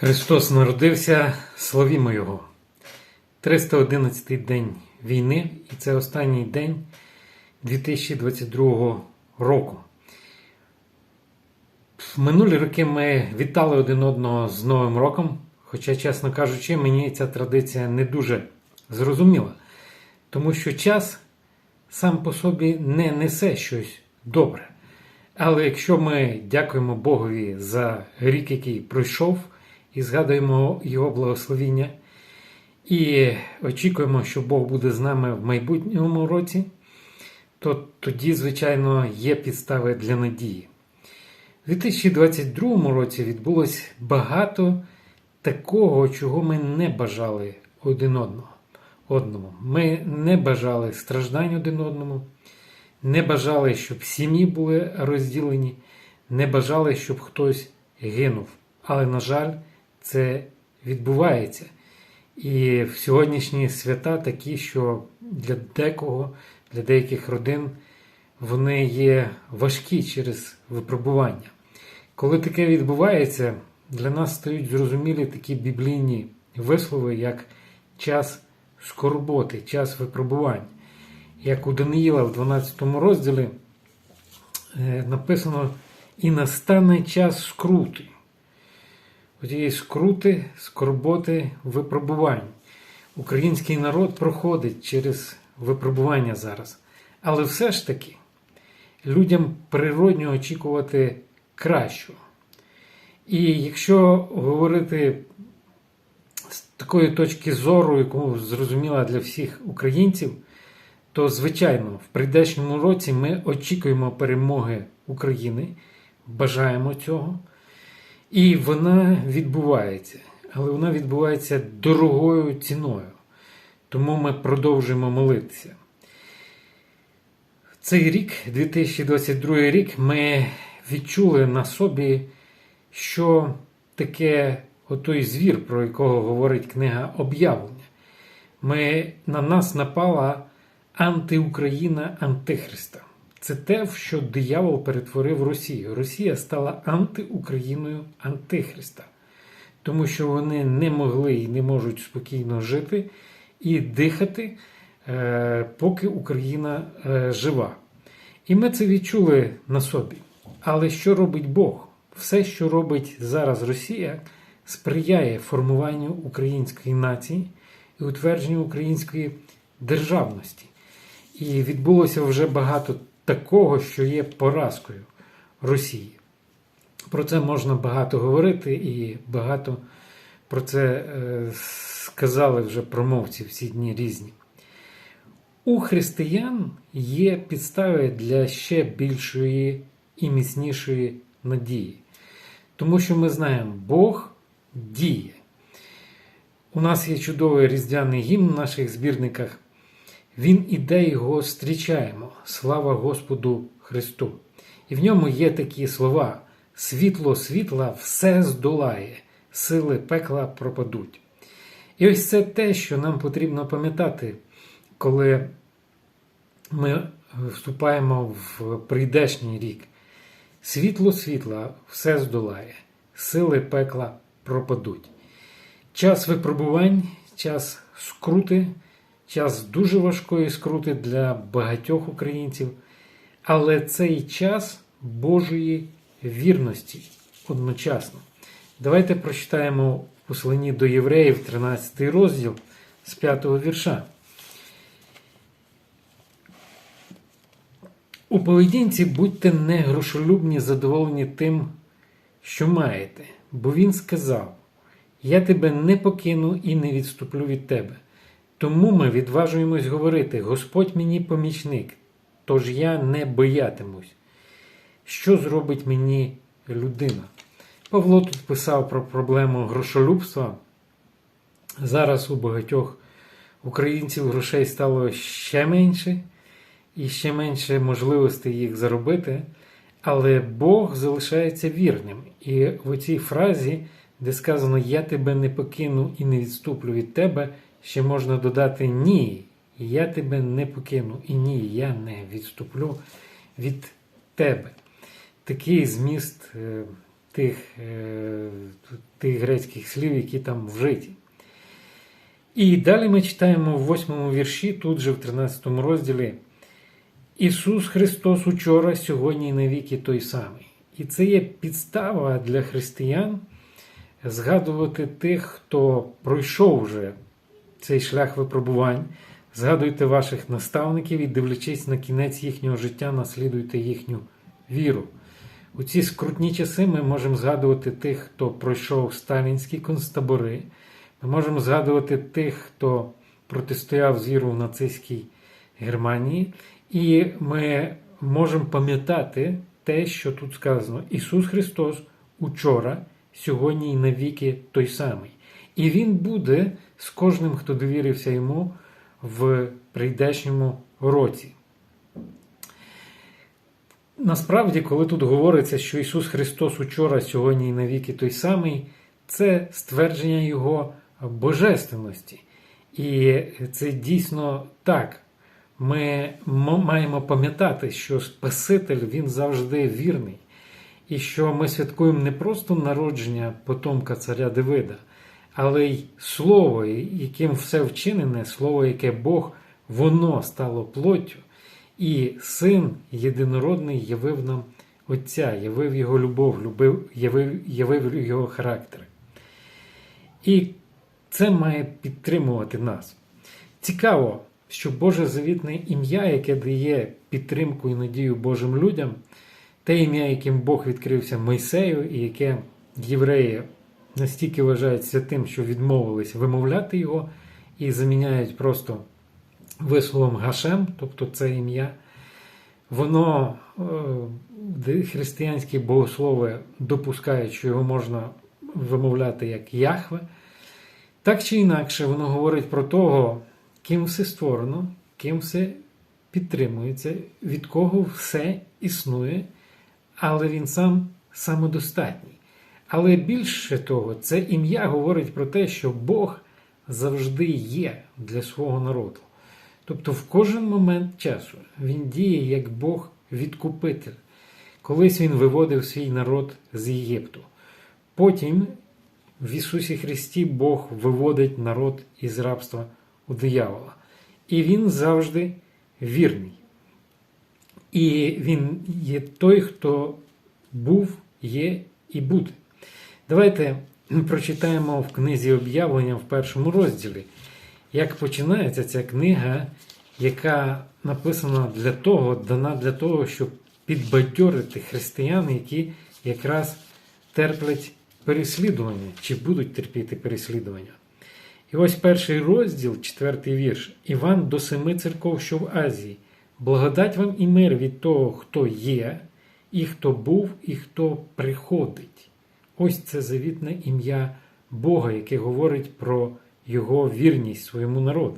Христос народився, славімо Його. 311-й день війни, і це останній день 2022 року. В минулі роки ми вітали один одного з Новим роком, хоча, чесно кажучи, мені ця традиція не дуже зрозуміла, тому що час сам по собі не несе щось добре. Але якщо ми дякуємо Богові за рік, який пройшов, і згадуємо Його благословіння, і очікуємо, що Бог буде з нами в майбутньому році, то тоді, звичайно, є підстави для надії. У 2022 році відбулось багато такого, чого ми не бажали один одного. одному. Ми не бажали страждань один одному, не бажали, щоб сім'ї були розділені, не бажали, щоб хтось гинув. Але, на жаль, це відбувається. І в сьогоднішні свята такі, що для декого, для деяких родин вони є важкі через випробування. Коли таке відбувається, для нас стають зрозумілі такі біблійні вислови, як час скорботи, час випробувань. Як у Даниїла в 12 розділі е, написано: і настане час скрути. Оцієї скрути, скорботи, випробувань. Український народ проходить через випробування зараз. Але все ж таки людям природньо очікувати кращого. І якщо говорити з такої точки зору, яку зрозуміла для всіх українців, то, звичайно, в прийдешньому році ми очікуємо перемоги України, бажаємо цього. І вона відбувається, але вона відбувається дорогою ціною. Тому ми продовжуємо молитися. Цей рік, 2022 рік, ми відчули на собі, що таке отой звір, про якого говорить книга об'явлення. Ми, На нас напала антиукраїна Антихриста. Це те, в що диявол перетворив Росію. Росія стала антиукраїною Антихриста, тому що вони не могли і не можуть спокійно жити і дихати, е, поки Україна е, жива. І ми це відчули на собі. Але що робить Бог? Все, що робить зараз Росія, сприяє формуванню української нації і утвердженню української державності. І відбулося вже багато такого, що є поразкою Росії. Про це можна багато говорити, і багато про це е, сказали вже промовці всі дні різні. У християн є підстави для ще більшої і міцнішої надії. Тому що ми знаємо, Бог діє. У нас є чудовий різдвяний гімн в наших збірниках. Він іде його зустрічаємо. Слава Господу Христу! І в ньому є такі слова: світло світла все здолає, сили пекла пропадуть. І ось це те, що нам потрібно пам'ятати, коли ми вступаємо в прийдешній рік. Світло світла все здолає, сили пекла пропадуть. Час випробувань, час скрути час дуже важкої скрути для багатьох українців, але цей час Божої вірності одночасно. Давайте прочитаємо посланні до євреїв 13 розділ з 5 вірша. У поведінці будьте не грошолюбні, задоволені тим, що маєте, бо він сказав: Я тебе не покину і не відступлю від тебе. Тому ми відважуємось говорити: Господь мені помічник, тож я не боятимусь. Що зробить мені людина? Павло тут писав про проблему грошолюбства. Зараз у багатьох українців грошей стало ще менше і ще менше можливостей їх заробити. Але Бог залишається вірним. І в цій фразі, де сказано Я тебе не покину і не відступлю від тебе ще можна додати ні, я тебе не покину, і ні, я не відступлю від тебе. Такий зміст е, тих, е, тих грецьких слів, які там вжиті. І далі ми читаємо в восьмому вірші, тут же в 13 розділі. Ісус Христос учора, сьогодні і навіки той самий. І це є підстава для християн згадувати тих, хто пройшов вже цей шлях випробувань. Згадуйте ваших наставників і, дивлячись на кінець їхнього життя, наслідуйте їхню віру. У ці скрутні часи ми можемо згадувати тих, хто пройшов сталінські концтабори. Ми можемо згадувати тих, хто протистояв звіру в нацистській Германії. І ми можемо пам'ятати те, що тут сказано: Ісус Христос учора, сьогодні і навіки той самий. І Він буде з кожним, хто довірився йому в прийдешньому році. Насправді, коли тут говориться, що Ісус Христос учора, сьогодні і навіки той самий, це ствердження Його божественності. І це дійсно так. Ми маємо пам'ятати, що Спаситель Він завжди вірний, і що ми святкуємо не просто народження потомка царя Давида, але й Слово, яким все вчинене, Слово, яке Бог, воно стало плоттю. І Син Єдинородний явив нам Отця, явив Його любов, любив, явив, явив Його характер. І це має підтримувати нас. Цікаво, що Боже завітне ім'я, яке дає підтримку і надію Божим людям, те ім'я, яким Бог відкрився Мойсею, і яке євреї настільки вважають святим, що відмовились вимовляти його і заміняють просто висловом Гашем, тобто це ім'я, воно е, християнські богослови допускають, що його можна вимовляти як Яхве. Так чи інакше, воно говорить про того, ким все створено, ким все підтримується, від кого все існує, але він сам самодостатній. Але більше того, це ім'я говорить про те, що Бог завжди є для свого народу. Тобто в кожен момент часу він діє як Бог відкупитель. Колись він виводив свій народ з Єгипту. Потім в Ісусі Христі Бог виводить народ із рабства у диявола. І він завжди вірний. І він є той, хто був, є і буде. Давайте прочитаємо в книзі об'явлення в першому розділі, як починається ця книга, яка написана для того, дана для того, щоб підбадьорити християн, які якраз терплять переслідування чи будуть терпіти переслідування. І ось перший розділ, четвертий вірш. Іван до семи церков, що в Азії. Благодать вам і мир від того, хто є, і хто був, і хто приходить. Ось це завітне ім'я Бога, яке говорить про Його вірність своєму народу.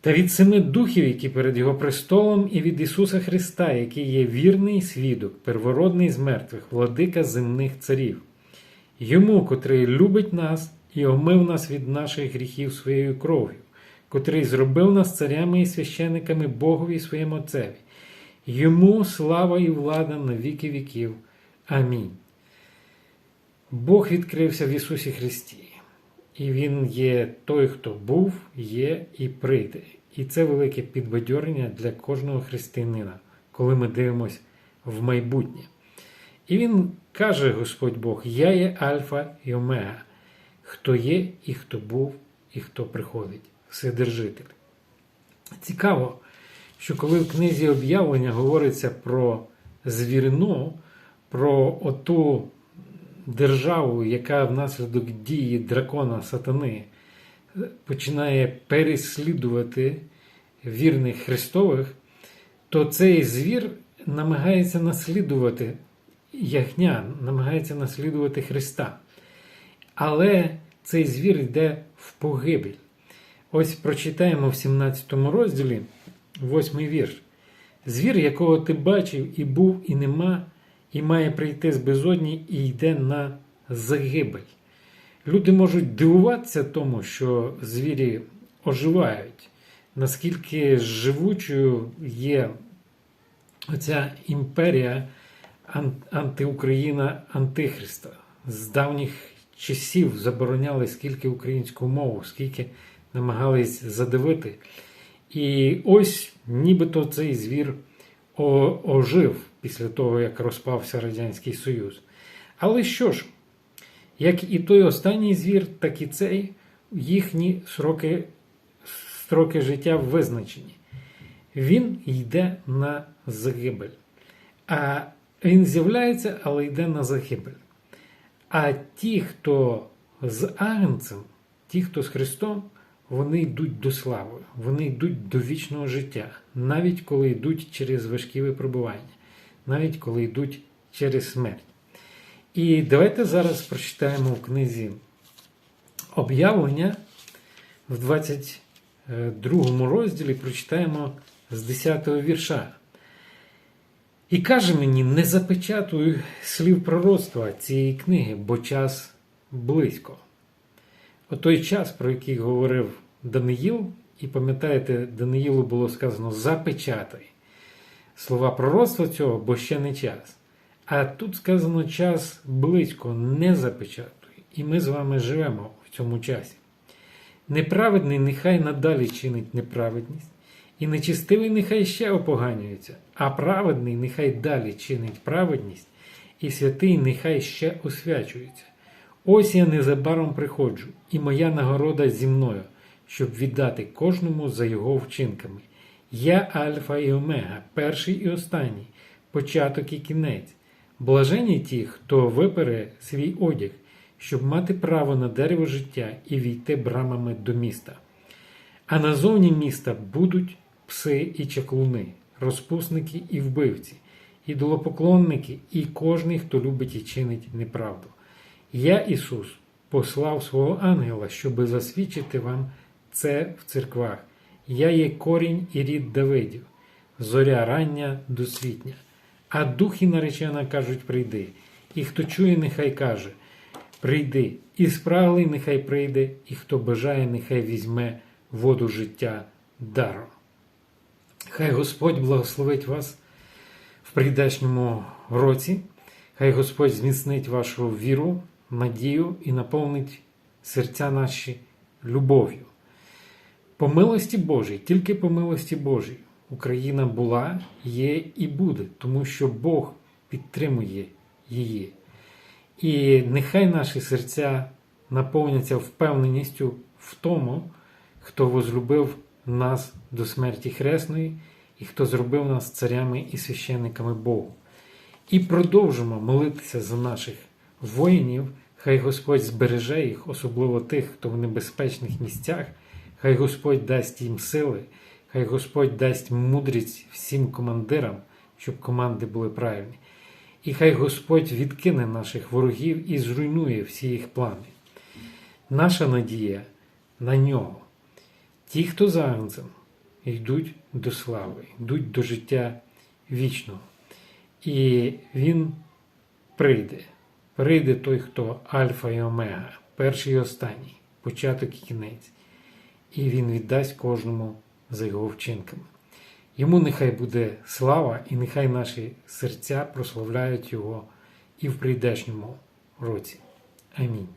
Та від семи духів, які перед Його престолом, і від Ісуса Христа, який є вірний свідок, первородний з мертвих, владика земних царів, Йому, котрий любить нас і омив нас від наших гріхів своєю кров'ю, котрий зробив нас царями і священиками Богові і своєму Отцеві. Йому слава і влада на віки віків. Амінь. Бог відкрився в Ісусі Христі, і Він є той, хто був, є і прийде. І це велике підбадьорення для кожного християнина, коли ми дивимося в майбутнє. І Він каже Господь Бог: Я є Альфа і Омега, хто є, і хто був, і хто приходить, Вседержитель. Цікаво, що коли в книзі об'явлення говориться про звірину, про оту державу, яка внаслідок дії дракона сатани починає переслідувати вірних Христових, то цей звір намагається наслідувати ягня, намагається наслідувати Христа. Але цей звір йде в погибель. Ось прочитаємо в 17 розділі, 8 вірш. Звір, якого ти бачив, і був, і нема, і має прийти з безодні, і йде на загибель. Люди можуть дивуватися тому, що звірі оживають, наскільки живучою є оця імперія антиукраїна Антихриста. з давніх часів забороняли скільки українську мову, скільки намагались задавити. І ось нібито цей звір ожив після того, як розпався Радянський Союз. Але що ж, як і той останній звір, так і цей, їхні сроки, строки життя визначені. Він йде на загибель. А він з'являється, але йде на загибель. А ті, хто з Агнцем, ті, хто з Христом, вони йдуть до слави, вони йдуть до вічного життя, навіть коли йдуть через важкі випробування, навіть коли йдуть через смерть. І давайте зараз прочитаємо в книзі об'явлення в 22 розділі прочитаємо з 10 вірша. І каже мені: не запечатуй слів пророцтва цієї книги, бо час близько. О той час, про який говорив Даниїл, і пам'ятаєте, Даниїлу було сказано запечатай слова пророцтва цього, бо ще не час. А тут сказано час близько, не запечатуй. І ми з вами живемо в цьому часі. Неправедний нехай надалі чинить неправедність, і нечистивий нехай ще опоганюється, а праведний нехай далі чинить праведність, і святий нехай ще освячується. Ось я незабаром приходжу, і моя нагорода зі мною, щоб віддати кожному за його вчинками. Я Альфа і Омега, перший і останній, початок і кінець. Блажені ті, хто випере свій одяг, щоб мати право на дерево життя і війти брамами до міста. А назовні міста будуть пси і чаклуни, розпусники і вбивці, ідолопоклонники і кожний, хто любить і чинить неправду. Я, Ісус, послав свого ангела, щоби засвідчити вам це в церквах. Я є корінь і рід Давидів, зоря рання досвітня. А дух і наречена кажуть: прийди. І хто чує, нехай каже: Прийди, і спраглий нехай прийде, і хто бажає, нехай візьме воду життя даром. Хай Господь благословить вас в прийдешньому році. Хай Господь зміцнить вашу віру, надію і наповнить серця наші любов'ю. По милості Божій, тільки по милості Божій, Україна була, є і буде, тому що Бог підтримує її. І нехай наші серця наповняться впевненістю в тому, хто возлюбив нас до смерті хресної і хто зробив нас царями і священниками Богу. І продовжимо молитися за наших воїнів. Хай Господь збереже їх, особливо тих, хто в небезпечних місцях. Хай Господь дасть їм сили, хай Господь дасть мудрість всім командирам, щоб команди були правильні. І хай Господь відкине наших ворогів і зруйнує всі їх плани. Наша надія на нього. Ті, хто за агнцем, йдуть до слави, йдуть до життя вічного. І він прийде. Прийде той, хто Альфа і Омега, перший і останній, початок і кінець. І він віддасть кожному за його вчинками. Йому нехай буде слава, і нехай наші серця прославляють Його і в прийдешньому році. Амінь.